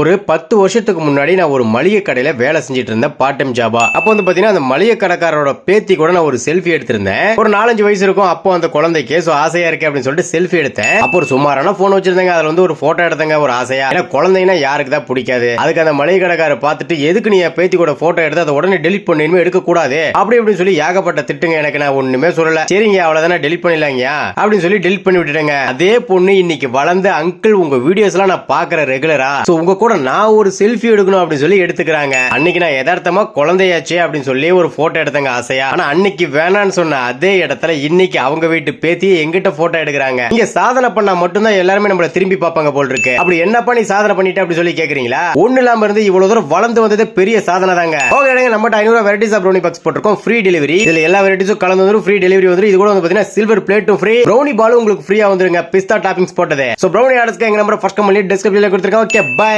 ஒரு பத்து வருஷத்துக்கு முன்னாடி நான் ஒரு மளிகை கடையில வேலை செஞ்சுட்டு இருந்தேன் பார்ட் டைம் ஜாபா அப்போ வந்து பாத்தீங்கன்னா அந்த மளிகை கடைக்காரரோட பேத்தி கூட நான் ஒரு செல்ஃபி எடுத்திருந்தேன். ஒரு நாலஞ்சு வயசு இருக்கும் அப்போ அந்த குழந்தைக்கு சோ ஆசையா இருக்கு அப்படின்னு சொல்லிட்டு செல்ஃபி எடுத்தேன். அப்போ ஒரு சுமாரான போன் வச்சிருந்தேங்க. அதுல வந்து ஒரு போட்டோ எடுத்தங்க ஒரு ஆசையா. ஏன்னா குழந்தைன்னா யாருக்கு தான் பிடிக்காது. அதுக்கு அந்த மளிகை கடைக்காரர் பார்த்துட்டு எதுக்கு நீ என் பேத்தி கூட போட்டோ எடுத்து அதை உடனே டெலிட் பண்ணி எடுக்கக்கூடாது எடுக்க கூடாது. அப்படி இப்படின்னு சொல்லி ஏகப்பட்ட திட்டுங்க எனக்கு நான் ஒண்ணுமே சொல்லல. சரிங்க அவ்வளவுதானே டெலிட் பண்ணிடலாங்க அப்படின்னு சொல்லி டெலிட் பண்ணி விட்டுட்டேங்க. அதே பொண்ணு இன்னைக்கு வளர்ந்த அங்கிள் உங்க வீடியோஸ் எல்லாம் நான் பாக்குறேன் ரெகுலரா சோ உங்க கூட நான் ஒரு செல்ஃபி எடுக்கணும் அப்படின்னு சொல்லி எடுத்துக்கிறாங்க. அன்னைக்கு நான் யதார்த்தமா குழந்தையாச்சே அப்படின்னு சொல்லி ஒரு போட்டோ எடுத்தங்க ஆசையா. ஆனா அன்னைக்கு வேணான்னு சொன்ன அதே இடத்துல இன்னைக்கு அவங்க வீட்டு பேத்தி எங்கிட்ட போட்டோ எடுக்கிறாங்க. இங்க சாதனை பண்ணா மட்டும்தான் எல்லாருமே நம்மள திரும்பி பார்ப்பாங்க போல் இருக்கு அப்படி என்னப்பா நீ சாதனை பண்ணிட்ட அப்படி சொல்லி கேக்குறீங்களா? ஒண்ணு இல்லாம இருந்து இவ்வளவு தூரம் வளர்ந்து வந்தது பெரிய சாதனை தாங்க. ஓகே இடங்க நம்ம ஐநூறு வெரைட்டிஸ் ஆஃப் ப்ரௌனி பாக்ஸ் போட்டிருக்கோம். ஃப்ரீ டெலிவரி இதுல எல்லா வெரைட்டிஸும் கலந்து வந்துரும். ஃப்ரீ டெலிவரி வந்துரும். இது கூட வந்து பாத்தீங்கன்னா சில்வர் பிளேட்டும் ஃப்ரீ ப்ரௌனி பாலும் உங்களுக்கு ஃப்ரீயா வந்துருங்க. பிஸ்தா டாப்பிங்ஸ் போட்டது. சோ ப்ரௌனி ஆர்டர்ஸ்க்கு எங்க நம்பர் ஃபர்ஸ்ட் கம்பெனி டிஸ்கிரிப்ஷன்ல கொடுத்துருக்கேன். Okay bye